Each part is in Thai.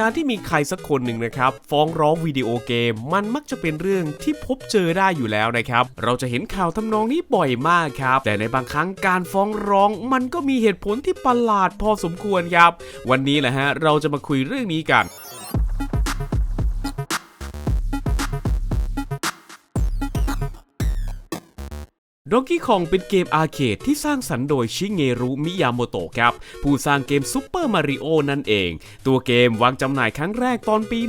การที่มีใครสักคนหนึ่งนะครับ ฟ้องร้องวิดีโอเกม มันมักจะเป็นเรื่องที่พบเจอได้อยู่แล้วนะครับ เราจะเห็นข่าวทำนองนี้บ่อยมากครับ แต่ในบางครั้งการฟ้องร้องมันก็มีเหตุผลที่ประหลาดพอสมควรครับ วันนี้แหละฮะเราจะมาคุยเรื่องนี้กัน ด o งกี้คองเป็นเกมอาร์เคดที่สร้างสรรค์โดยชิเงรุมิยาโมโตะครับ ผู้สร้างเกมซูเปอร์มาริโอนั่นเอง ตัวเกมวางจำหน่ายครั้งแรกตอนปี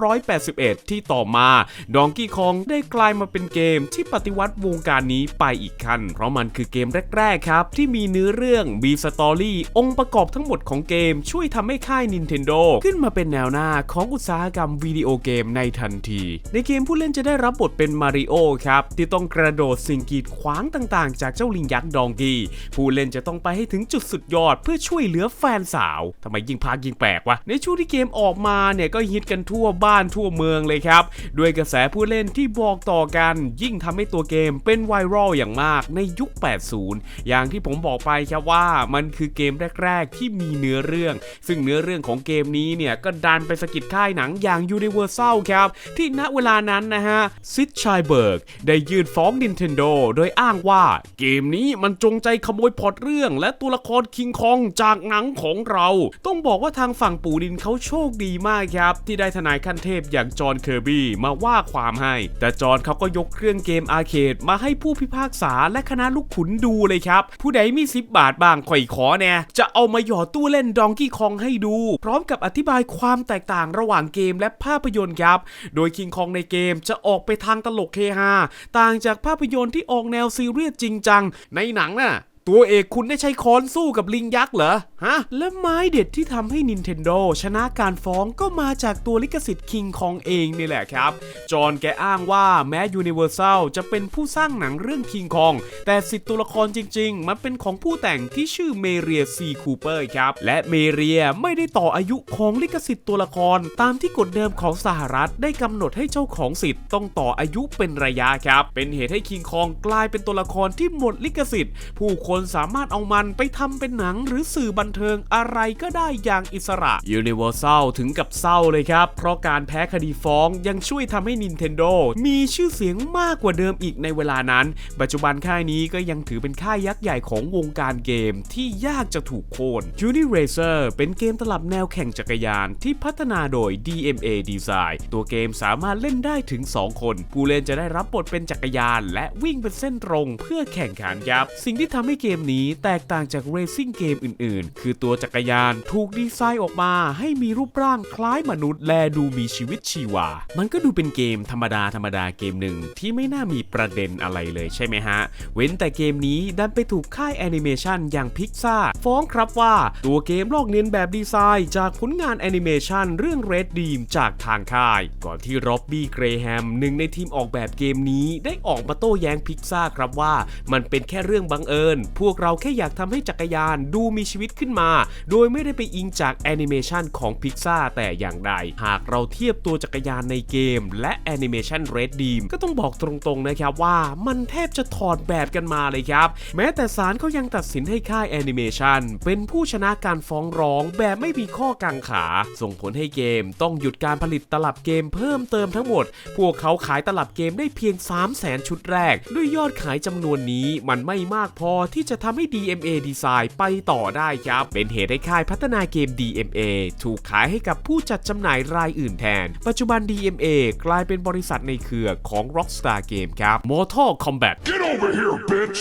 1981 ที่ต่อมาดองกี้คองได้กลายมาเป็นเกมที่ปฏิวัติวงการนี้ไปอีกขั้น เพราะมันคือเกมแรก ๆ ครับ ที่มีเนื้อเรื่องมีสตอรี่องค์ประกอบทั้งหมดของเกมช่วยทำให้ค่าย Nintendo ขึ้นมาเป็นแนวหน้าของอุตสาหกรรมวิดีโอเกมในทันที ในเกมผู้เล่นจะได้รับบทเป็นมาริโอครับที่ต้องกระโดดสิ่งกีดขวางต่างๆ จากเจ้าลิงยักษ์ดองกี้ ผู้เล่นจะต้องไปให้ถึงจุดสุดยอดเพื่อช่วยเหลือแฟนสาวทำไมยิงพากยิงแปลกวะ ในช่วงที่เกมออกมาเนี่ยก็ฮิตกันทั่วบ้านทั่วเมืองเลยครับ ด้วยกระแสผู้เล่นที่บอกต่อกัน ยิ่งทำให้ตัวเกมเป็นไวรัลอย่างมากในยุค 80 อย่างที่ผมบอกไปครับว่ามันคือเกมแรก ๆ ที่มีเนื้อเรื่อง ซึ่งเนื้อเรื่องของเกมนี้เนี่ยก็ดันไปสะกิดค่ายหนังอย่าง Universal ครับ ที่ณเวลานั้นนะฮะซิดชัยเบิร์กได้ยื่นฟ้อง Nintendo โดยอ้างว่า เกมนี้มันจงใจขโมยพอตเรื่อง และตัวละครคิงคองจากหนังของเรา ต้องบอกว่าทางฝั่งปู่ดินเขาโชคดีมากครับ ที่ได้ทนายขั้นเทพอย่างจอห์นเคอร์บี้มาว่าความให้ แต่จอห์นเขาก็ยกเครื่องเกมอาร์เคดมาให้ผู้พิพากษาและคณะลูกขุนดูเลยครับ ผู้ใดมีสิบบาทบางข่อยขอแน่จะเอามาหยอดตู้เล่นดองกี้คองให้ดู พร้อมกับอธิบายความแตกต่างระหว่างเกมและภาพยนตร์ครับ โดยคิงคองในเกมจะออกไปทางตลกเฮฮาต่างจากภาพยนตร์ที่ออกแนวซีเรียสจริงจัง ในหนังน่ะ ตัวเอกคุณได้ใช้ค้อนสู้กับลิงยักษ์เหรอ ฮะ และไม้เด็ดที่ทำให้ Nintendo ชนะการฟ้องก็มาจากตัวลิขสิทธิ์ King Kong เองนี่แหละครับ จอห์นแกอ้างว่าแม้ Universal จะเป็นผู้สร้างหนังเรื่อง King Kong แต่สิทธิ์ตัวละครจริง ๆ มันเป็นของผู้แต่งที่ชื่อเมเรียซีคูเปอร์ครับ และเมเรียไม่ได้ต่ออายุของลิขสิทธิ์ตัวละคร ตามที่กฎเดิมของสหรัฐได้กำหนดให้เจ้าของสิทธิ์ต้องต่ออายุเป็นระยะครับ เป็นเหตุให้ King Kong กลายเป็นตัวละครที่หมดลิขสิทธิ์ ผู้คนสามารถเอามันไปทำเป็นหนังหรือสื่อบันเทิงอะไรก็ได้อย่างอิสระ Universal ถึงกับเศร้าเลยครับ เพราะการแพ้คดีฟ้องยังช่วยทำให้ Nintendo มีชื่อเสียงมากกว่าเดิมอีกในเวลานั้น ปัจจุบันค่ายนี้ก็ยังถือเป็นค่ายยักษ์ใหญ่ของวงการเกมที่ยากจะถูกโค่น Uni Racer เป็นเกมตลับแนวแข่งจักรยานที่พัฒนาโดย DMA Design ตัวเกมสามารถเล่นได้ถึง 2 คน ผู้เล่นจะได้รับบทเป็นจักรยาน และวิ่งเป็นเส้นตรงเพื่อแข่งขันครับ สิ่งที่ทำให้เกมนี้แตกต่างจากเรซิ่งเกมอื่นๆ คือตัวจักรยานถูกดีไซน์ออกมาให้มีรูปร่างคล้ายมนุษย์ และดูมีชีวิตชีวา มันก็ดูเป็นเกมธรรมดาธรรมดาเกมหนึ่งที่ไม่น่ามีประเด็นอะไรเลยใช่ไหมฮะ เว้นแต่เกมนี้ดันไปถูกค่ายแอนิเมชันอย่างพิกซ่าฟ้องครับว่าตัวเกมลอกเลียนแบบดีไซน์จากผลงานแอนิเมชันเรื่อง Red Deem จากทางค่าย ก่อนที่ร็อบบี้เกรแฮมหนึ่งในทีมออกแบบเกมนี้ได้ออกมาโต้แย้งพิกซ่าครับว่ามันเป็นแค่เรื่องบังเอิญพวกเราแค่อยากทำให้จักรยานดูมีชีวิตขึ้นมา โดยไม่ได้ไปอิงจากแอนิเมชันของพิกซาแต่อย่างใด หากเราเทียบตัวจักรยานในเกม และแอนิเมชัน Red Deem ก็ต้องบอกตรงๆนะครับว่ามันแทบจะถอดแบบกันมาเลยครับ แม้แต่ศาลเขายังตัดสินให้ค่ายแอนิเมชันเป็นผู้ชนะการฟ้องร้องแบบไม่มีข้อกังขา ส่งผลให้เกมต้องหยุดการผลิตตลับเกมเพิ่มเติมทั้งหมด พวกเขาขายตลับเกมได้เพียง 3 0 0แสนชุดแรก ด้วยยอดขายจำนวนนี้มันไม่มากพอที่จะทำให้ DMA Design ไปต่อได้ครับ เป็นเหตุให้ค่ายพัฒนาเกม DMA ถูกขายให้กับผู้จัดจำหน่ายรายอื่นแทน ปัจจุบัน DMA กลายเป็นบริษัทในเครือของ Rockstar Game ครับ Mortal Kombat Get over here, bitch!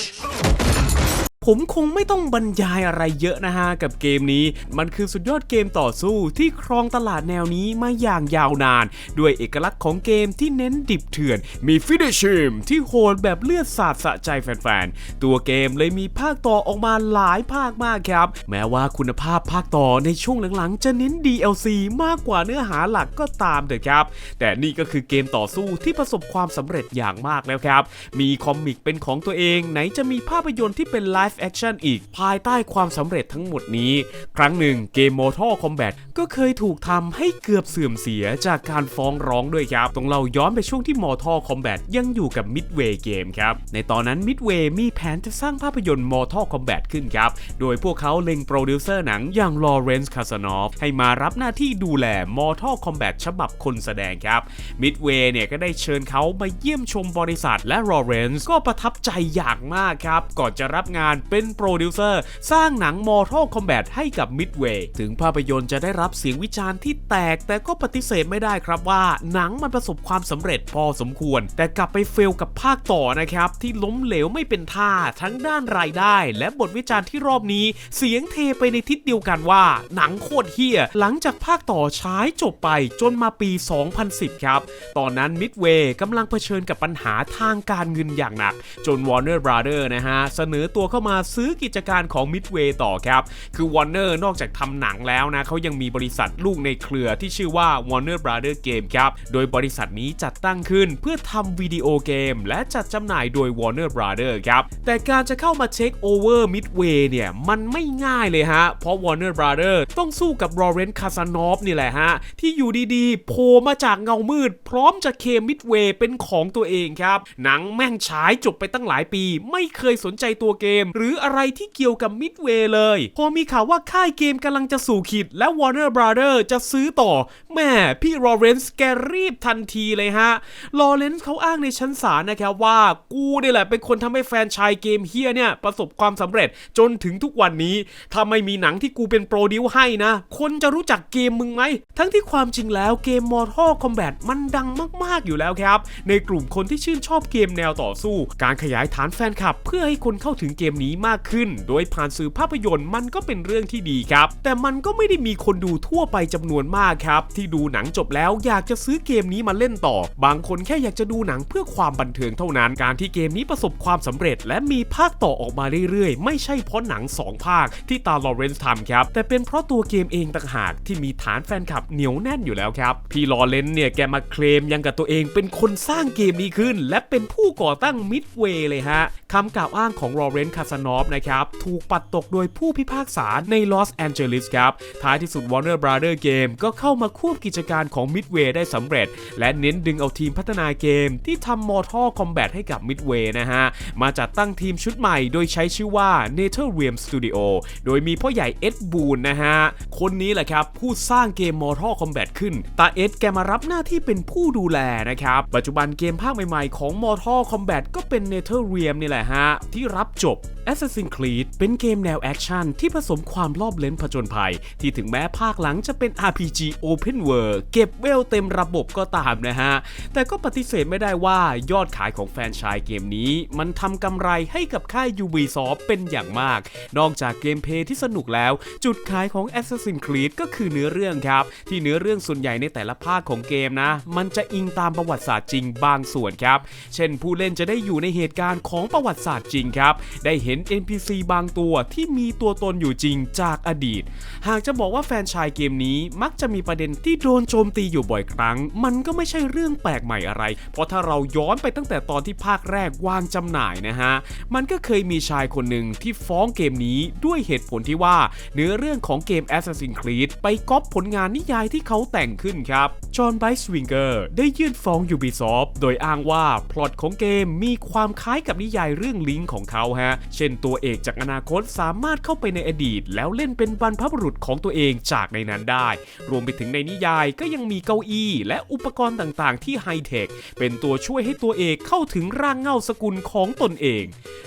ผมคงไม่ต้องบรรยายอะไรเยอะนะฮะกับเกมนี้ มันคือสุดยอดเกมต่อสู้ที่ครองตลาดแนวนี้มาอย่างยาวนาน ด้วยเอกลักษณ์ของเกมที่เน้นดิบเถื่อน มีฟินิชิมที่โหดแบบเลือดสาดสะใจแฟนๆ ตัวเกมเลยมีภาคต่อออกมาหลายภาคมากครับ แม้ว่าคุณภาพภาคต่อในช่วงหลังๆ จะเน้น DLC มากกว่าเนื้อหาหลักก็ตามเถอะครับ แต่นี่ก็คือเกมต่อสู้ที่ประสบความสำเร็จอย่างมากแล้วครับ มีคอมิกเป็นของตัวเองไหนจะมีภาพยนตร์ที่เป็นไลฟฟ์แอคชั่นอีกภายใต้ความสำเร็จทั้งหมดนี้ ครั้งหนึ่งเกม Mortal Kombat ก็เคยถูกทำให้เกือบเสื่อมเสียจากการฟ้องร้องด้วยครับต้องเราย้อนไปช่วงที่ Mortal Kombat ยังอยู่กับ Midway Game ครับ ในตอนนั้น Midway มีแผนจะสร้างภาพยนตร์ Mortal Kombat ขึ้นครับ โดยพวกเขาเล็งโปรดิวเซอร์หนังอย่าง Lawrence Kasanoff ให้มารับหน้าที่ดูแล Mortal Kombat ฉบับคนแสดงครับ Midway เนี่ยก็ได้เชิญเขามาเยี่ยมชมบริษัทและ Lawrence ก็ประทับใจอย่างมากครับ ก่อนจะรับงานเป็นโปรดิวเซอร์ สร้างหนัง Mortal Kombat ให้กับ Midway ถึงภาพยนตร์จะได้รับเสียงวิจารณ์ที่แตก แต่ก็ปฏิเสธไม่ได้ครับว่า หนังมันประสบความสำเร็จพอสมควร แต่กลับไปเฟลกับภาคต่อนะครับ ที่ล้มเหลวไม่เป็นท่าทั้งด้านรายได้ และบทวิจารณ์ที่รอบนี้ เสียงเทไปในทิศเดียวกันว่า หนังโคตรเฮี้ยหลังจากภาคต่อฉายจบไปจนมาปี 2010 ครับ ตอนนั้นมิดเวย์กำลังเผชิญกับปัญหาทางการเงินอย่างหนัก จน Warner Brother นะฮะเสนอตัวเข้ามาซื้อกิจการของ Midway ต่อครับ คือ Warner นอกจากทำหนังแล้วนะเขายังมีบริษัทลูกในเครือที่ชื่อว่า Warner Brother Game ครับ โดยบริษัทนี้จัดตั้งขึ้นเพื่อทำวิดีโอเกม และจัดจำหน่ายโดย Warner Brother ครับ แต่การจะเข้ามาเช็คโอเวอร์ Midway เนี่ย มันไม่ง่ายเลยฮะ เพราะ Warner Brother ต้องสู้กับ Lawrence Kasanoff นี่แหละฮะ ที่อยู่ดีๆโผล่มาจากเงามืด พร้อมจะเคม Midway เป็นของตัวเองครับ หนังแม่งฉายจบไปตั้งหลายปี ไม่เคยสนใจตัวเกมรืออะไรที่เกี่ยวกับ Midway เลย พอมีข่าวว่าค่ายเกมกำลังจะสู่ขีด และ Warner Brother จะซื้อต่อ แม่พี่ลอเรนซ์แกรีบทันทีเลยฮะลอเรนซ์เขาอ้างในชั้นศาลนะครับว่ากูนี่แหละเป็นคนทำให้แฟนชายเกมเฮียเนี่ย ประสบความสำเร็จจนถึงทุกวันนี้ถ้าไม่มีหนังที่กูเป็นโปรดิวให้นะ คนจะรู้จักเกมมึงไหม ทั้งที่ความจริงแล้วเกม Mortal Kombat มันดังมากๆอยู่แล้วครับ ในกลุ่มคนที่ชื่นชอบเกมแนวต่อสู้ การขยายฐานแฟนคลับ เพื่อให้คนเข้าถึงเกมนี้มากขึ้น โดยผ่านสื่อภาพยนตร์มันก็เป็นเรื่องที่ดีครับ แต่มันก็ไม่ได้มีคนดูทั่วไปจำนวนมากครับ ที่ดูหนังจบแล้วอยากจะซื้อเกมนี้มาเล่นต่อ บางคนแค่อยากจะดูหนังเพื่อความบันเทิงเท่านั้น การที่เกมนี้ประสบความสำเร็จ และมีภาคต่อออกมาเรื่อยๆ ไม่ใช่เพราะหนัง 2 ภาคที่ตาลอเรนซ์ทำครับ แต่เป็นเพราะตัวเกมเองต่างหากที่มีฐานแฟนคลับเหนียวแน่นอยู่แล้วครับ พี่ลอเรนซ์เนี่ยแกมาเคลมยังกับตัวเองเป็นคนสร้างเกมนี้ขึ้น และเป็นผู้ก่อตั้งมิดเวย์เลยฮะคำกล่าวอ้างของลอเรนซ์คาซานอฟนะครับถูกปัดตกโดยผู้พิพากษาในลอสแอนเจลิสครับ ท้ายที่สุด Warner Brother Game ก็เข้ามาควบกิจการของ Midway ได้สำเร็จ และเน้นดึงเอาทีมพัฒนาเกมที่ทำ Mortal Kombat ให้กับ Midway นะฮะ มาจัดตั้งทีมชุดใหม่โดยใช้ชื่อว่า n e t h e r r e a m Studio โดยมีพ่อใหญ่เอ็ดบูนนะฮะ คนนี้แหละครับ ผู้สร้างเกม Mortal Kombat ขึ้น ตาเอ็ดแกมารับหน้าที่เป็นผู้ดูแลนะครับ ปัจจุบันเกมภาคใหม่ๆของ Mortal Kombat ก็เป็น n e t h e r r e a m นี่แหละฮะ ที่รับจบ Assassin's Creed เป็นเกมแนวแอคชั่นที่ผสมความรอบเลนผจญภัย ที่ถึงแม้ภาคหลังจะเป็น RPG Open World เก็บเวลเต็มระบบก็ตามนะฮะ แต่ก็ปฏิเสธไม่ได้ว่ายอดขายของแฟนชายเกมนี้ มันทำกำไรให้กับค่าย Ubisoft เป็นอย่างมาก นอกจากเกมเพลย์ที่สนุกแล้ว จุดขายของ Assassin's Creed ก็คือเนื้อเรื่องครับ ที่เนื้อเรื่องส่วนใหญ่ในแต่ละภาคของเกมนะ มันจะอิงตามประวัติศาสตร์จริงบางส่วนครับ เช่นผู้เล่นจะได้อยู่ในเหตุการณ์ของประวัติศาสตร์จริงครับ ได้เห็น็น NPC บางตัวที่มีตัวตนอยู่จริงจากอดีต หากจะบอกว่าแฟนชายเกมนี้มักจะมีประเด็นที่โดนโจมตีอยู่บ่อยครั้ง มันก็ไม่ใช่เรื่องแปลกใหม่อะไร เพราะถ้าเราย้อนไปตั้งแต่ตอนที่ภาคแรกวางจำหน่ายนะฮะ มันก็เคยมีชายคนหนึ่งที่ฟ้องเกมนี้ด้วยเหตุผลที่ว่า เนื้อเรื่องของเกม Assassin's Creed ไปก๊อปผลงานนิยายที่เขาแต่งขึ้นครับ จอห์นไบสวิงเกอร์ได้ยื่นฟ้อง Ubisoft โดยอ้างว่าพล็อตของเกมมีความคล้ายกับนิยายเรื่องลิงของเขาฮะ เช่นตัวเอกจากอนาคตสามารถเข้าไปในอดีต แล้วเล่นเป็นบรรพบุรุษของตัวเองจากในนั้นได้ รวมไปถึงในนิยายก็ยังมีเก้าอี้ และอุปกรณ์ต่างๆ ที่ไฮเทคเป็นตัวช่วยให้ตัวเอกเข้าถึงร่างเงาสกุลของตนเอง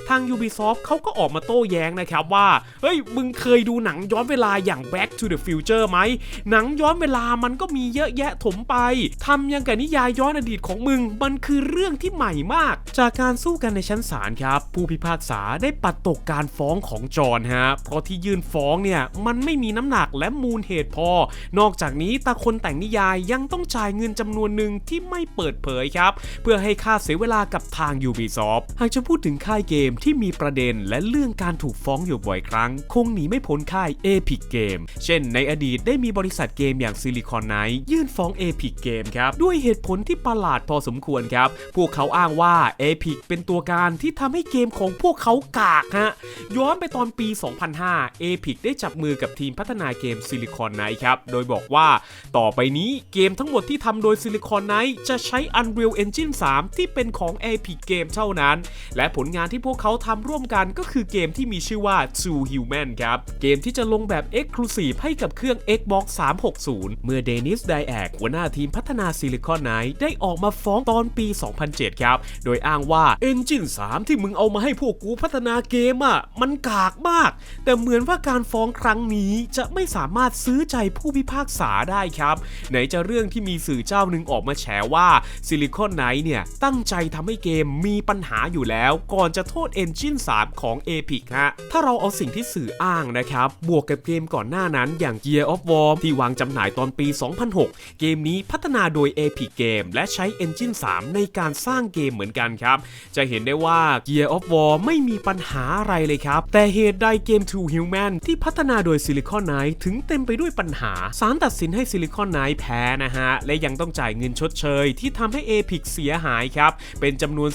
ทาง Ubisoft เขาก็ออกมาโต้แย้งนะครับว่า เฮ้ย มึงเคยดูหนังย้อนเวลาอย่าง Back to the Future ไหม หนังย้อนเวลามันก็มีเยอะแยะถมไป ทำยังกับนิยายย้อนอดีตของมึง มันคือเรื่องที่ใหม่มาก จากการสู้กันในชั้นศาลครับ ผู้พิพากษาได้ปัดตกการฟ้องของจอห์นฮะ เพราะที่ยื่นฟ้องเนี่ยมันไม่มีน้ำหนักและมูลเหตุพอ นอกจากนี้ตาคนแต่งนิยายยังต้องจ่ายเงินจำนวนหนึ่งที่ไม่เปิดเผยครับ เพื่อให้ค่าเสียเวลากับทาง Ubisoft หากจะพูดถึงค่ายเกมที่มีประเด็นและเรื่องการถูกฟ้องอยู่บ่อยครั้ง คงหนีไม่พ้นค่าย Epic Game เช่น ในอดีตได้มีบริษัทเกมอย่าง Silicon Knight ยื่นฟ้อง Epic Game ครับ ด้วยเหตุผลที่ประหลาดพอสมควรครับ พวกเขาอ้างว่า Epic เป็นตัวการที่ทำให้เกมของพวกเขากาากฮะ ย้อนไปตอนปี 2005 Epic ได้จับมือกับทีมพัฒนาเกม Silicon Knight ครับ โดยบอกว่าต่อไปนี้เกมทั้งหมดที่ทำโดย Silicon Knight จะใช้ Unreal Engine 3 ที่เป็นของ Epic Game เท่านั้น และผลงานที่พวกเขาทำร่วมกันก็คือเกมที่มีชื่อว่า Two Human ครับ เกมที่จะลงแบบ Exclusive ให้กับเครื่อง Xbox 360 เมื่อเดนิสไดแอกหัวหน้าทีมพัฒนา Silicon Knight ได้ออกมาฟ้องตอนปี 2007 ครับ โดยอ้างว่า Engine 3 ที่มึงเอามาให้พวกกูพัฒนาเกมอะมันกากมาก แต่เหมือนว่าการฟ้องครั้งนี้จะไม่สามารถซื้อใจผู้พิพากษาได้ครับ ไหนจะเรื่องที่มีสื่อเจ้าหนึ่งออกมาแฉว่า Silicon Knight เนี่ย ตั้งใจทำให้เกมมีปัญหาอยู่แล้ว ก่อนจะโทษ Engine 3 ของ Epic ฮะ ถ้าเราเอาสิ่งที่สื่ออ้างนะครับ บวกกับเกมก่อนหน้านั้นอย่าง Gear of War ที่วางจำหน่ายตอนปี 2006 เกมนี้พัฒนาโดย Epic Game และใช้ Engine 3 ในการสร้างเกมเหมือนกันครับ จะเห็นได้ว่า Gear of War ไม่มีปัญหาอะไรเลยครับ แต่เหตุใดเกม Two Human ที่พัฒนาโดย Silicon Knight ถึงเต็มไปด้วยปัญหาศาลตัดสินให้ Silicon Knight แพ้นะฮะ และยังต้องจ่ายเงินชดเชย ที่ทำให้ Epic เสียหายครับ เป็นจำนวน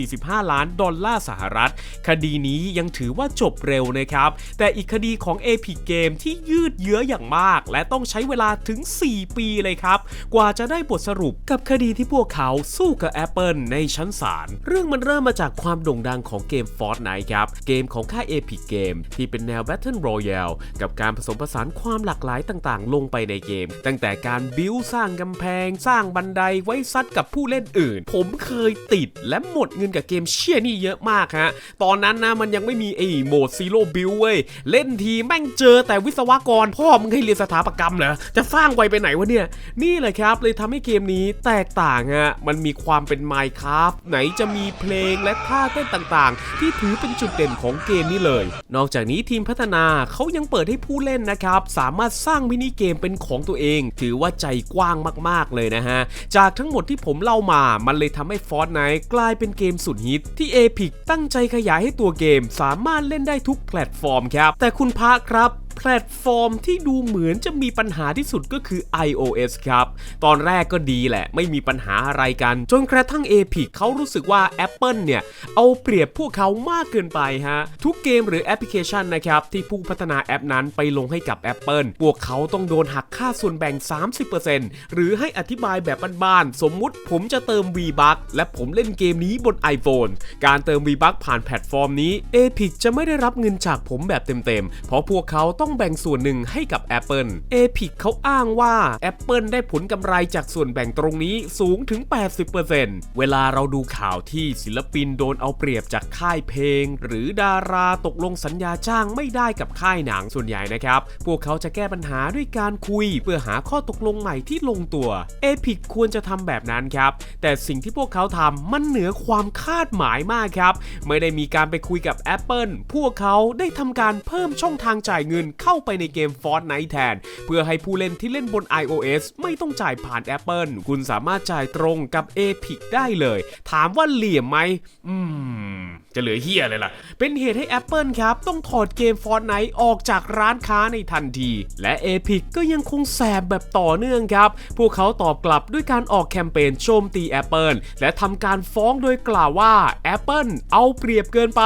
4.45 ล้านดอลลาร์สหรัฐ คดีนี้ยังถือว่าจบเร็วนะครับ แต่อีกคดีของ Epic Game ที่ยืดเยื้ออย่างมาก และต้องใช้เวลาถึง 4 ปีเลยครับ กว่าจะได้บทสรุปกับคดีที่พวกเขาสู้กับ Apple ในชั้นศาลเรื่องมันเริ่มมาจากความโด่งดังของเกม Fortnite ครับครับ เกมของค่าย Epic Game ที่เป็นแนว Battle Royale กับการผสมผสานความหลากหลายต่างๆ ลงไปในเกม ตั้งแต่การบิวสร้างกำแพง สร้างบันไดไว้ซัดกับผู้เล่นอื่น ผมเคยติดและหมดเงินกับเกมเชี่ยนี่เยอะมากฮะ ตอนนั้นนะมันยังไม่มีไอ้โหมดซีโร่บิวเว้ย เล่นทีแม่งเจอแต่วิศวกร พ่อมึงให้เรียนสถาปัตยกรรมเหรอ จะสร้างไวไปไหนวะเนี่ย นี่แหละครับเลยทำให้เกมนี้แตกต่างฮะ มันมีความเป็น Minecraft ไหนจะมีเพลงและท่าเต้นต่างๆ ที่ถือเป็นจุดเด่นของเกมนี้เลย นอกจากนี้ทีมพัฒนาเขายังเปิดให้ผู้เล่นนะครับ สามารถสร้างมินิเกมเป็นของตัวเอง ถือว่าใจกว้างมากๆเลยนะฮะ จากทั้งหมดที่ผมเล่ามา มันเลยทำให้ฟอร์ t ไน t กลายเป็นเกมสุดฮิต ที่ Epic ตั้งใจขยายให้ตัวเกม สามารถเล่นได้ทุกแพลตฟอร์มครับ แต่คุณพระครับ พลตฟอร์มที่ดูเหมือนจะมีปัญหาที่สุดก็คือ iOS ครับ ตอนแรกก็ดีแหละ ไม่มีปัญหาอะไรกัน จนกระทั่ง Epic เขารู้สึกว่า Apple เนี่ย เอาเปรียบพวกเขามากเกินไปฮะ ทุกเกมหรือแอปพลิเคชันนะครับ ที่ผู้พัฒนาแอปนั้นไปลงให้กับ Apple พวกเขาต้องโดนหักค่าส่วนแบ่ง 30%หรือให้อธิบายแบบบ้านๆสมมุติผมจะเติม V-Buck และผมเล่นเกมนี้บน iPhone การเติม V-Buck ผ่านแพลตฟอร์มนี้ Epic จะไม่ได้รับเงินจากผมแบบเต็มๆ เพราะพวกเขาต้องแบ่งส่วนหนึ่งให้กับ Apple Epic เขาอ้างว่า Apple ได้ผลกำไรจากส่วนแบ่งตรงนี้สูงถึง 80%เวลาเราดูข่าวที่ศิลปินโดนเอาเปรียบจากค่ายเพลง หรือดาราตกลงสัญญาจ้างไม่ได้กับค่ายหนังส่วนใหญ่นะครับ พวกเขาจะแก้ปัญหาด้วยการคุย เพื่อหาข้อตกลงใหม่ที่ลงตัว Epic ควรจะทำแบบนั้นครับ แต่สิ่งที่พวกเขาทำมันเหนือความคาดหมายมากครับ ไม่ได้มีการไปคุยกับ Apple พวกเขาได้ทำการเพิ่มช่องทางจ่ายเงินเข้าไปในเกม Fortnite แทน เพื่อให้ผู้เล่นที่เล่นบน iOS ไม่ต้องจ่ายผ่าน Apple คุณสามารถจ่ายตรงกับ Epic ได้เลย ถามว่าเหลี่ยมไหม อืม จะเหลือเฮียเลยล่ะ เป็นเหตุให้ Apple ครับ ต้องถอดเกม Fortnite ออกจากร้านค้าในทันที และ Epic ก็ยังคงแสบแบบต่อเนื่องครับ พวกเขาตอบกลับด้วยการออกแคมเปญโจมตี Apple และทำการฟ้องโดยกล่าวว่า Apple เอาเปรียบเกินไป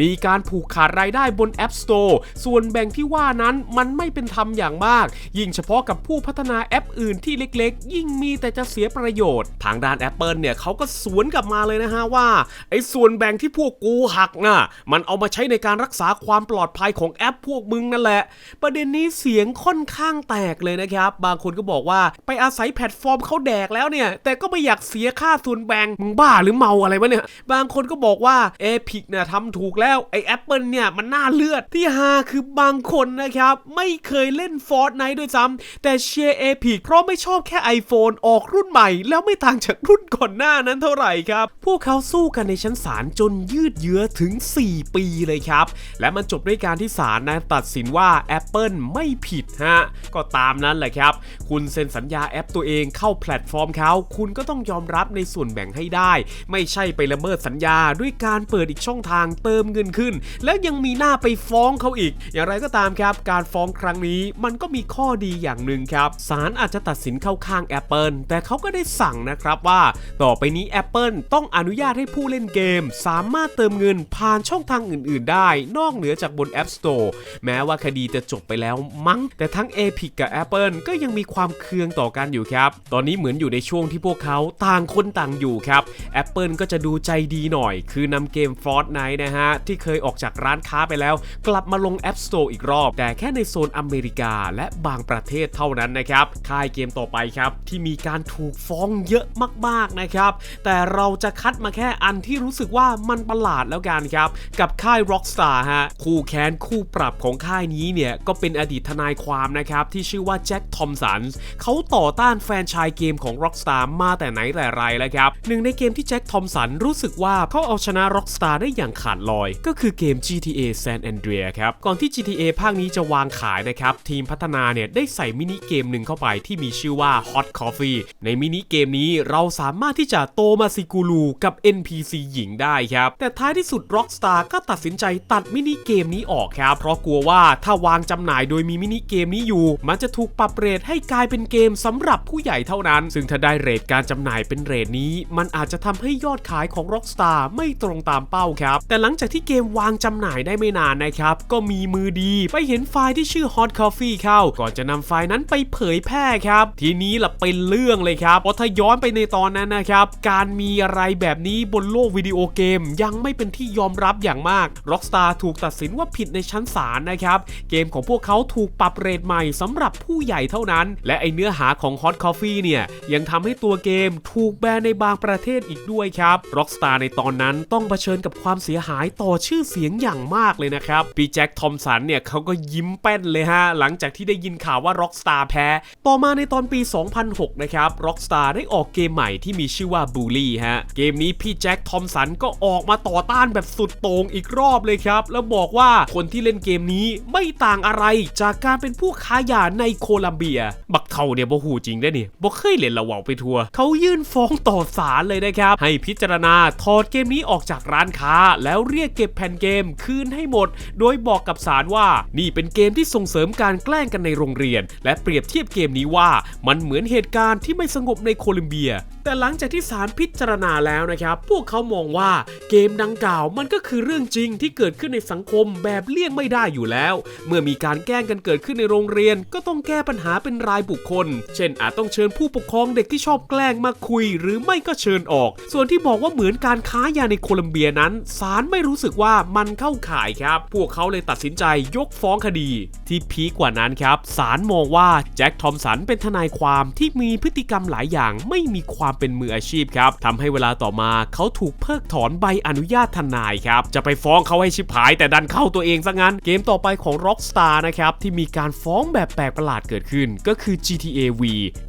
มีการผูกขาดรายได้บน App Store ส่วนแบ่งที่ว่านั้นมันไม่เป็นธรรมอย่างมาก ยิ่งเฉพาะกับผู้พัฒนาแอปอื่นที่เล็กๆ ยิ่งมีแต่จะเสียประโยชน์ ทางด้าน Apple เนี่ยเขาก็สวนกลับมาเลยนะฮะว่าไอ้ส่วนแบ่งที่พวกกูหักน่ะมันเอามาใช้ในการรักษาความปลอดภัยของแอปพวกมึงนั่นแหละ ประเด็นนี้เสียงค่อนข้างแตกเลยนะครับ บางคนก็บอกว่าไปอาศัยแพลตฟอร์มเขาแดกแล้วเนี่ย แต่ก็ไม่อยากเสียค่าส่วนแบ่งมึงบ้าหรือเมาอะไรวะเนี่ย บางคนก็บอกว่าเอพิกเนี่ยทำถูกแล้วไอ้แอปเปิลเนี่ยมันน่าเลือดที่ฮาคือบางคนนะครับ ไม่เคยเล่นฟอร์ n i t e ด้วยซ้ำแต่เชียร์เอพิกเพราะไม่ชอบแค่ iPhone ออกรุ่นใหม่ แล้วไม่ต่างจากรุ่นก่อนหน้านั้นเท่าไหร่ครับ พวกเขาสู้กันในชั้นศาลจนยืดเยื้อถึง 4 ปีเลยครับ และมันจบด้วยการที่ศาลนะตัดสินว่า Apple ไม่ผิดฮะ ก็ตามนั้นแหละครับ คุณเซ็นสัญญาแอปตัวเองเข้าแพลตฟอร์มเขา คุณก็ต้องยอมรับในส่วนแบ่งให้ได้ ไม่ใช่ไปละเมิดสัญญาด้วยการเปิดอีกช่องทางเติมเงินขึ้น แล้วยังมีหน้าไปฟ้องเขาอีก อย่างไรก็ตามครับการฟ้องครั้งนี้มันก็มีข้อดีอย่างหนึ่งครับศาลอาจจะตัดสินเข้าข้าง Apple แต่เขาก็ได้สั่งนะครับว่า ต่อไปนี้ Apple ต้องอนุญาตให้ผู้เล่นเกม สามารถเติมเงินผ่านช่องทางอื่น ๆ ได้ นอกเหนือจากบน App Store แม้ว่าคดีจะจบไปแล้วมั้ง แต่ทั้ง Epic กับ Apple ก็ยังมีความเคืองต่อกันอยู่ครับ ตอนนี้เหมือนอยู่ในช่วงที่พวกเขาต่างคนต่างอยู่ครับ Apple ก็จะดูใจดีหน่อย คือนำเกม Fortnite นะฮะ ที่เคยออกจากร้านค้าไปแล้ว กลับมาลง App Store อีกรอบแต่แค่ในโซนอเมริกาและบางประเทศเท่านั้นนะครับ ค่ายเกมต่อไปครับ ที่มีการถูกฟ้องเยอะมากๆนะครับ แต่เราจะคัดมาแค่อันที่รู้สึกว่ามันประหลาดแล้วกันครับ กับค่าย Rockstar ฮะ คู่แค้นคู่ปรับของค่ายนี้เนี่ย ก็เป็นอดีตทนายความนะครับ ที่ชื่อว่าแจ็คทอมสันเขาต่อต้านแฟนชายเกมของ Rockstar มาแต่ไหนแต่ไรแล้วครับหนึ่งในเกมที่แจ็คทอมสันรู้สึกว่าเขาเอาชนะ Rockstar ได้อย่างขาดลอย ก็คือเกม GTA San Andreas ครับก่อนที่ GTA ภาคนี้จะวางขายนะครับ ทีมพัฒนาเนี่ยได้ใส่มินิเกมหนึ่งเข้าไปที่มีชื่อว่า Hot Coffee ในมินิเกมนี้เราสามารถที่จะโตมาซิกูรูกับ NPC หญิงได้ครับ แต่ท้ายที่สุด Rockstar ก็ตัดสินใจตัดมินิเกมนี้ออกครับ เพราะกลัวว่าถ้าวางจำหน่ายโดยมีมินิเกมนี้อยู่ มันจะถูกปรับเรทให้กลายเป็นเกมสำหรับผู้ใหญ่เท่านั้น ซึ่งถ้าได้เรทการจำหน่ายเป็นเรทนี้ มันอาจจะทำให้ยอดขายของ Rockstar ไม่ตรงตามเป้าครับ แต่หลังจากที่เกมวางจำหน่ายได้ไม่นานนะครับ ก็มีมือดีไปเห็นไฟล์ที่ชื่อ Hot Coffee เข้า ก่อนจะนำไฟล์นั้นไปเผยแพร่ครับ ทีนี้ล่ะเป็นเรื่องเลยครับเพราะถ้าย้อนไปในตอนนั้นนะครับ การมีอะไรแบบนี้บนโลกวิดีโอเกม ยังไม่เป็นที่ยอมรับอย่างมาก Rockstar ถูกตัดสินว่าผิดในชั้นศาลนะครับ เกมของพวกเขาถูกปรับเรทใหม่สำหรับผู้ใหญ่เท่านั้น และไอเนื้อหาของ Hot Coffee เนี่ยยังทำให้ตัวเกมถูกแบนในบางประเทศอีกด้วยครับ Rockstar ในตอนนั้นต้องเผชิญกับความเสียหายต่อชื่อเสียงอย่างมากเลยนะครับพี่แจ็คทอมสันเนี่ยเขาก็ยิ้มแป้นเลยฮะ หลังจากที่ได้ยินข่าวว่า Rockstar แพ้ ต่อมาในตอนปี 2006 นะครับ Rockstar ได้ออกเกมใหม่ที่มีชื่อว่า Bully ฮะ เกมนี้พี่แจ็คทอมสันก็ออกมาต่อต้านแบบสุดโต่งอีกรอบเลยครับ แล้วบอกว่าคนที่เล่นเกมนี้ไม่ต่างอะไรจากการเป็นผู้ค้ายาในโคลัมเบีย บักเทาเนี่ยบ่หูจริงได้นี่บ่เคยเล่นละว่าไปทัวร์เขายื่นฟ้องต่อศาลเลยนะครับ ให้พิจารณาถอดเกมนี้ออกจากร้านค้า แล้วเรียกเก็บแผ่นเกมคืนให้หมด โดยบอกกับศาลว่านี่เป็นเกมที่ส่งเสริมการแกล้งกันในโรงเรียน และเปรียบเทียบเกมนี้ว่ามันเหมือนเหตุการณ์ที่ไม่สงบในโคลัมเบีย แต่หลังจากที่ศาลพิจารณาแล้วนะครับ พวกเขามองว่าเกมดังกล่าวมันก็คือเรื่องจริงที่เกิดขึ้นในสังคมแบบเลี่ยงไม่ได้อยู่แล้ว เมื่อมีการแกล้งกันเกิดขึ้นในโรงเรียน ก็ต้องแก้ปัญหาเป็นรายบุคคล เช่น อาจต้องเชิญผู้ปกครองเด็กที่ชอบแกล้งมาคุย หรือไม่ก็เชิญออก ส่วนที่บอกว่าเหมือนการค้ายาในโคลัมเบียนั้นศาลไม่รู้สึกว่ามันเข้าข่ายครับ พวกเขาเลยตัดสินใจยกฟ้องคดี ที่พีคกว่านั้นครับศาลมองว่าแจ็คทอมสันเป็นทนายความที่มีพฤติกรรมหลายอย่างไม่มีความเป็นมืออาชีพครับทำให้เวลาต่อมาเขาถูกเพิกถอนใบอนุญาตทนายครับ จะไปฟ้องเขาให้ชิบหาย แต่ดันเข้าตัวเองซะงั้น เกมต่อไปของ Rockstar นะครับ ที่มีการฟ้องแบบแปลกประหลาดเกิดขึ้น ก็คือ GTA V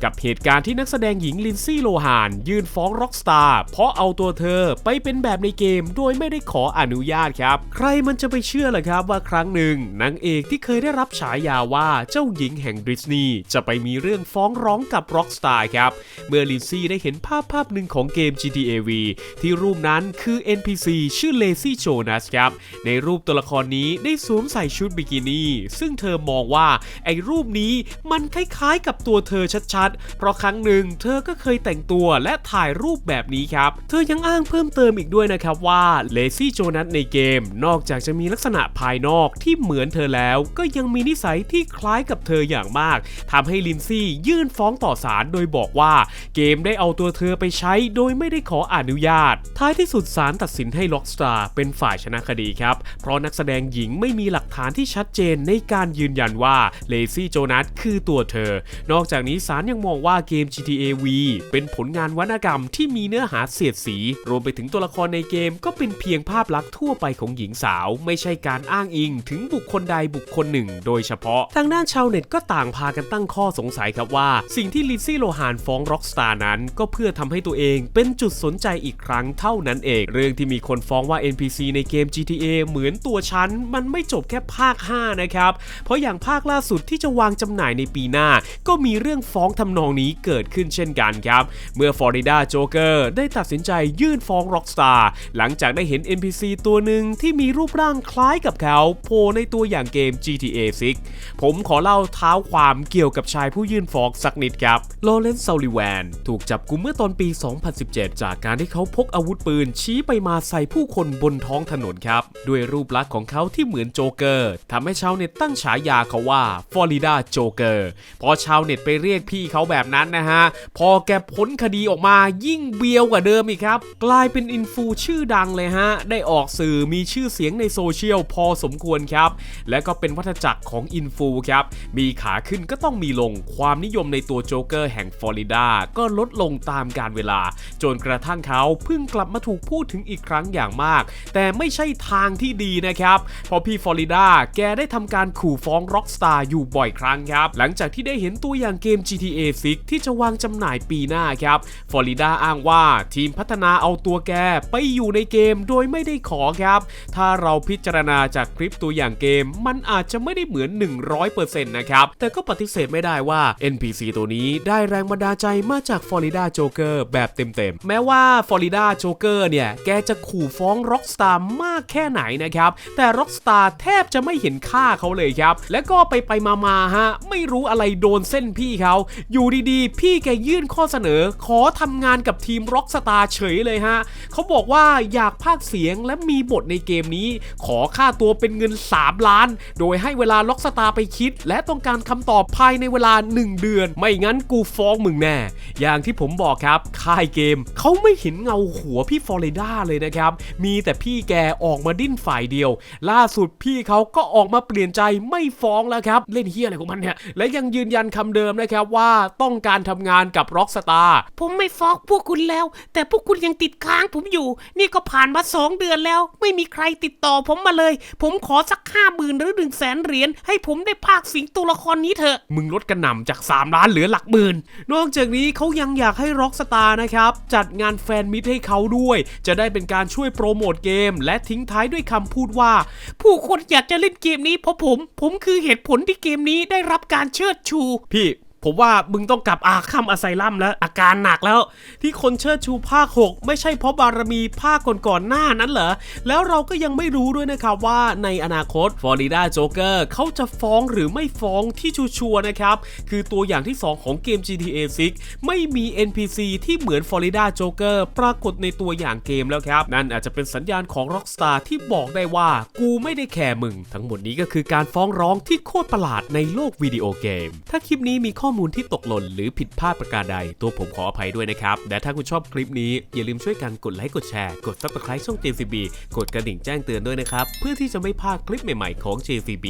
กับเหตุการณ์ที่นักแสดงหญิงลินซี่โลฮาน ยื่นฟ้อง Rockstar เพราะเอาตัวเธอไปเป็นแบบในเกม โดยไม่ได้ขออนุญาตครับ ใครมันจะไปเชื่อล่ะครับว่าครั้งหนึ่งนางเอกที่เคยได้รับฉายาว่าเจ้าหญิงแห่งดิสนีย์จะไปมีเรื่องฟ้องร้องกับ Rockstar ครับ เมื่อลินซี่ได้เห็นภาพภาพหนึ่งของเกม GTA V ที่รูปนั้นคือ NPC ชื่อ Lazy Jonas ครับ ในรูปตัวละครนี้ได้สวมใส่ชุดบิกินี่ ซึ่งเธอมองว่าไอ้รูปนี้มันคล้ายๆกับตัวเธอชัดๆ เพราะครั้งหนึ่งเธอก็เคยแต่งตัวและถ่ายรูปแบบนี้ครับ เธอยังอ้างเพิ่มเติมอีกด้วยนะครับว่า Lazy Jonas ในเกม นอกจากจะมีลักษณะภายนอกที่เหมือนเธอแล้วก็ยังมีนิสัยที่คล้ายกับเธออย่างมากทำให้ลินซี่ยื่นฟ้องต่อศาลโดยบอกว่า เกมได้เอาตัวเธอไปใช้โดยไม่ได้ขออนุญาต ท้ายที่สุดศาลตัดสินให้ Rockstar เป็นฝ่ายชนะคดีครับ เพราะนักแสดงหญิงไม่มีหลักฐานที่ชัดเจนในการยืนยันว่า Lazy Jonas คือตัวเธอ นอกจากนี้ศาลยังมองว่าเกม GTA V เป็นผลงานวรรณกรรมที่มีเนื้อหาเสียดสี รวมไปถึงตัวละครในเกมก็เป็นเพียงภาพลักษณ์ทั่วไปของหญิงสาว ไม่ใช่การอ้างอิงถึงบุคคลใดบุคคลหนึ่งโดยเฉพาะ ทางด้านชาวเน็ตก็ต่างพากันตั้งข้อสงสัยครับว่า สิ่งที่ลินซี่โลฮานฟ้อง Rockstar นั้น ก็เพื่อทำให้ตัวเองเป็นจุดสนใจอีกครั้งเท่านั้นเอง เรื่องที่มีคนฟ้องว่า NPC ในเกม GTA เหมือนตัวฉัน มันไม่จบแค่ภาค 5 นะครับ เพราะอย่างภาคล่าสุดที่จะวางจำหน่ายในปีหน้า ก็มีเรื่องฟ้องทำนองนี้เกิดขึ้นเช่นกันครับ เมื่อ Florida Joker ได้ตัดสินใจยื่นฟ้อง Rockstar หลังจากได้เห็น NPC ตัวหนึ่งที่มีรูปร่างคล้ายกับเขาโผล่ในตัวอย่างเกม GTA 6 ผมขอเล่าเท้าความเกี่ยวกับชายผู้ยื่นฟ้องสักนิดครับโลเรนซ์ซาลิแวนถูกจับกุมเมื่อตอนปี 2017 จากการที่เขาพกอาวุธปืนชี้ไปมาใส่ผู้คนบนท้องถนนครับ ด้วยรูปลักษณ์ของเขาที่เหมือนโจเกอร์ทำให้ชาวเน็ตตั้งฉายาเขาว่าฟลอริดาโจเกอร์พอชาวเน็ตไปเรียกพี่เขาแบบนั้นนะฮะ พอแกพ้นคดีออกมายิ่งเบียวกว่าเดิมอีกครับ กลายเป็นอินฟูชื่อดังเลยฮะ ได้ออกสื่อมีชื่อเสียงในโซเชียลพอสมควรครับ และก็เป็นวัฏจักรของอินฟูครับ มีขาขึ้นก็ต้องมีลง ความนิยมในตัวโจ๊กเกอร์แห่งฟลอริดา ก็ลดลงตามกาลเวลา จนกระทั่งเขาเพิ่งกลับมาถูกพูดถึงอีกครั้งอย่างมาก แต่ไม่ใช่ทางที่ดีนะครับเพราะพี่ฟลอริดาแกได้ทำการขู่ฟ้อง Rockstar อยู่บ่อยครั้งครับ หลังจากที่ได้เห็นตัวอย่างเกม GTA 6 ที่จะวางจำหน่ายปีหน้าครับฟลอริดาอ้างว่าทีมพัฒนาเอาตัวแกไปอยู่ในเกมโดยไม่ได้ขอครับ ถ้าเราพิจารณาจากคลิปตัวอย่างเกมมันอาจจะไม่ได้เหมือน 100%นะครับ แต่ก็ปฏิเสธไม่ได้ว่า NPC ตัวนี้ได้แรงบันดาลใจมาจากฟลอริดาโจเกอร์แบบเต็มๆ แม้ว่าฟลอริดาโจเกอร์เนี่ย แกจะขู่ฟ้อง Rockstar มากแค่ไหนนะครับ แต่ Rockstar แทบจะไม่เห็นค่าเขาเลยครับ และก็ไปไปมาๆฮะ ไม่รู้อะไรโดนเส้นพี่เขา อยู่ดีๆ พี่แกยื่นข้อเสนอ ขอทำงานกับทีม Rockstar เฉยเลยฮะเขาบอกว่าอยากพากเสียงและมีบทในเกมนี้ ขอค่าตัวเป็นเงิน 3 ล้านโดยให้เวลา Rockstar ไปคิด และต้องการคำตอบภายในเวลา 1 เดือน ไม่งั้นกูฟ้องมึงแน่ อย่างที่ผมบอกครับ ค่ายเกมเขาไม่เห็นเงาหัวพี่ฟลอริดาเลยนะครับ มีแต่พี่แกออกมาดิ้นฝ่ายเดียว ล่าสุดพี่เขาก็ออกมาเปลี่ยนใจไม่ฟ้องแล้วครับ เล่นเฮียอะไรของมันเนี่ย และยังยืนยันคำเดิมนะครับว่าต้องการทำงานกับ Rockstar ผมไม่ฟ้องพวกคุณแล้ว แต่พวกคุณยังติดค้างผมอยู่ นี่ก็ผ่านมาสองเดือนแล้ว ไม่มีใครติดต่อผมมาเลย ผมขอสักห้าหมื่นหรือหนึ่งแสนเหรียญให้ผมได้พากย์สิงตัวละครนี้เถอะ มึงลดกระหน่ำจาก 3 ล้านเหลือหลักหมื่น นอกจากนี้เขายังอยากให้ร็อกสตาร์นะครับ จัดงานแฟนมิตให้เขาด้วย จะได้เป็นการช่วยโปรโมทเกม และทิ้งท้ายด้วยคำพูดว่า ผู้คนอยากจะเล่นเกมนี้เพราะผม ผมคือเหตุผลที่เกมนี้ได้รับการเชิดชู พี่ ผมว่ามึงต้องกลับอาคัมอาไซลัมแล้ว อาการหนักแล้ว ที่คนเชิดชูภาค 6 ไม่ใช่เพราะบารมีภาคก่อนๆหน้านั้นเหรอ แล้วเราก็ยังไม่รู้ด้วยนะครับว่าในอนาคตฟลอริดาโจเกอร์เขาจะฟ้องหรือไม่ฟ้องที่ชัวร์นะครับ คือตัวอย่างที่ 2 ของเกม GTA 6 ไม่มี NPC ที่เหมือนฟลอริดาโจเกอร์ปรากฏในตัวอย่างเกมแล้วครับ นั่นอาจจะเป็นสัญญาณของ Rockstar ที่บอกได้ว่ากูไม่ได้แคร์มึง ทั้งหมดนี้ก็คือการฟ้องร้องที่โคตรประหลาดในโลกวิดีโอเกม ถ้าคลิปนี้มีข้อข้อมูลที่ตกหล่นหรือผิดพลาดประการใด ตัวผมขออภัยด้วยนะครับ และถ้าคุณชอบคลิปนี้ อย่าลืมช่วยกันกดไลค์กดแชร์ กด subscribe ช่อง JCB กดกระดิ่งแจ้งเตือนด้วยนะครับ เพื่อที่จะไม่พลาดคลิปใหม่ๆของ JCB